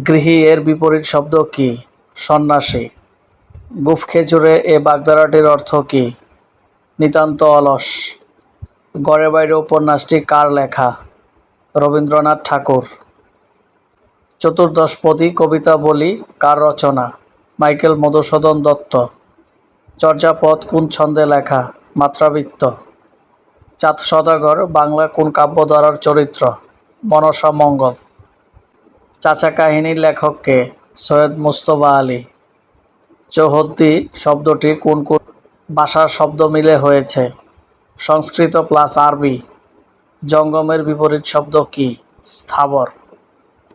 গৃহী এর বিপরীত শব্দ কি? সন্ন্যাসী। গুফ খেজুরে এ বাগধারাটির অর্থ কি? নিতান্ত অলস। গড়ে বাইরে উপন্যাসটি কার লেখা? রবীন্দ্রনাথ ঠাকুর। চতুর্দশপদী কবিতা বলি কার রচনা? মাইকেল মধুসূদন দত্ত। চর্যাপদ কোন ছন্দে লেখা? মাত্রাবৃত্ত। চাঁদ সদাগর, বাংলা কোন কাব্যধারার চরিত্র? মনসা মঙ্গল। চাচা কাহিনীর লেখককে সৈয়দ মুস্তফা আলী। চৌহদ্দি শব্দটি কোন কোন ভাষার শব্দ মিলে হয়েছে? সংস্কৃত প্লাস আরবি। জঙ্গমের বিপরীত শব্দ কি? স্থাবর।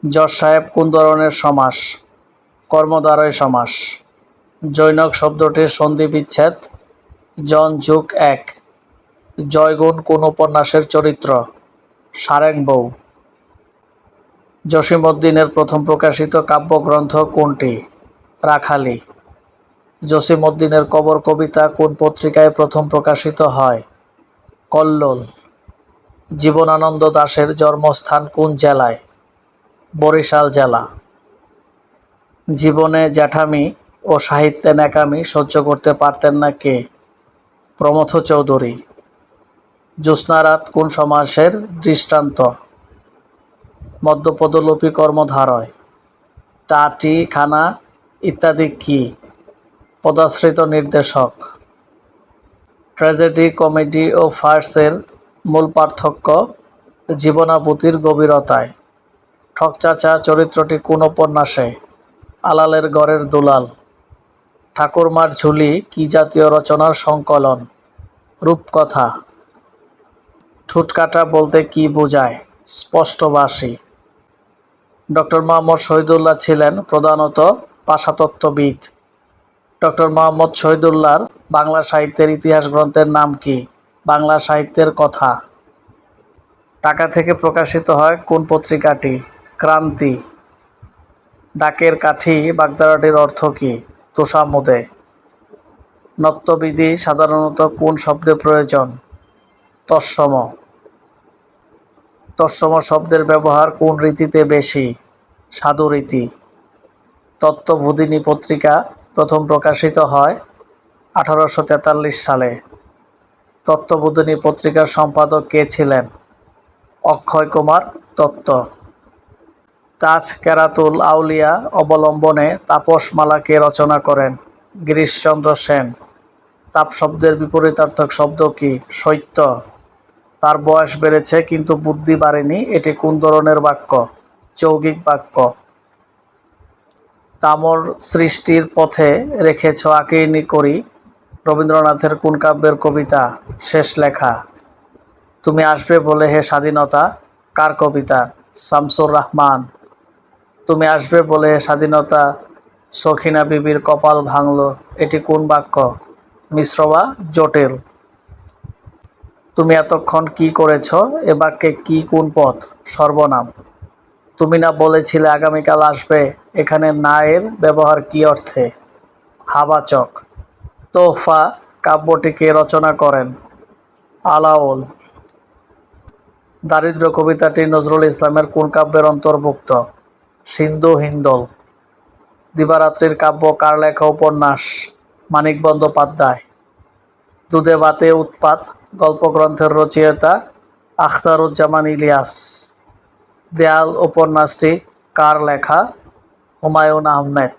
যশ সাহেব কোন ধরনের সমাস? কর্মদ্বারয় সমাস। জৈনক শব্দটির সন্ধি বিচ্ছেদ। জন যুগ এক। জয়গুণ কোন উপন্যাসের চরিত্র? সারেং বউ। জসিমউদ্দিনের প্রথম প্রকাশিত কাব্যগ্রন্থ কোনটি? রাখালি। জসিমউদ্দিনের কবর কবিতা কোন পত্রিকায় প্রথম প্রকাশিত হয়? কল্লোল। জীবনানন্দ দাশের জন্মস্থান কোন জেলায়? বরিশাল জেলা। জীবনে জ্যাঠামি ও সাহিত্যে ন্যাকামি সহ্য করতে পারতেন না কে? প্রমথ চৌধুরী। জ্যোৎস্নারাত কোন সমাসের দৃষ্টান্ত? মদ্যপদলোপী কর্মধারয়। টাটি খানা ইত্যাদি কি? পদাশ্রিত নির্দেশক। ট্র্যাজেডি, কমেডি ও ফার্সের মূল পার্থক্য জীবনাভূতির গভীরতায়। ঠকচাচা চরিত্রটি কোন উপন্যাসে আলালের গড়ের দুলাল। ঠাকুরমার ঝুলি কি জাতীয় রচনার সংকলন? রূপকথা। ঠুটকাটা বলতে কি বোঝায়? স্পষ্টভাষী। ডক্টর মোহাম্মদ শহীদুল্লাহ ছিলেন প্রধানত ভাষাতত্ত্ববিদ ডক্টর মোহাম্মদ শহীদুল্লাহর বাংলা সাহিত্যের ইতিহাস গ্রন্থের নাম কি? বাংলা সাহিত্যের কথা। ঢাকা থেকে প্রকাশিত হয় কোন পত্রিকাটি? ক্রান্তি। ডাকের কাঠি বাগদারাটির অর্থ কি? তোষামুদে। নত্যবিধি সাধারণত কোন শব্দে প্রয়োজন? তৎসম। তৎসম শব্দের ব্যবহার কোন রীতিতে বেশি? সাধু রীতি। তত্ত্ববোধিনী পত্রিকা প্রথম প্রকাশিত হয় আঠারোশো তেতাল্লিশ সালে। তত্ত্ববোধিনী পত্রিকার সম্পাদক কে ছিলেন? অক্ষয় কুমার তত্ত্ব তাজ কেরাতুল আউলিয়া অবলম্বনে তাপসমালাকে রচনা করেন গিরিশচন্দ্র সেন। তাপ শব্দের বিপরীতার্থক শব্দ কি? শৈত্য তার বয়স বেড়েছে কিন্তু বুদ্ধি বাড়েনি। এটি কোন ধরনের বাক্য? যৌগিক বাক্য। তামর সৃষ্টির পথে রেখেছ আকির্ণী করি। রবীন্দ্রনাথের কোন কাব্যের কবিতা? শেষ লেখা। তুমি আসবে বলে হে স্বাধীনতা, কার কবিতা? শামসুর রহমান। তুমি আসবে বলে হে স্বাধীনতা, সখিনা বিবির কপাল ভাঙল। এটি কোন বাক্য? মিশ্র বা জটিল? তুমি এতক্ষণ কি করেছ? এ বাক্যে কি কোন পথ? সর্বনাম। তুমি না বলেছিলে আগামীকাল আসবে। এখানে না এর ব্যবহার কি অর্থে? হাবাচক। তোহফা কাব্যটিকে রচনা করেন আলাওল। দারিদ্র কবিতাটি নজরুল ইসলামের কোন কাব্যের অন্তর্ভুক্ত? সিন্ধু হিন্দল। দিবারাত্রির কাব্য কার লেখা উপন্যাস? মানিক বন্দ্যোপাধ্যায় দুধে বাতে উৎপাত গল্পগ্রন্থের রচয়িতা আখতারুজ্জামান ইলিয়াস। দেয়াল উপন্যাসটি কার লেখা? হুমায়ুন আহমেদ।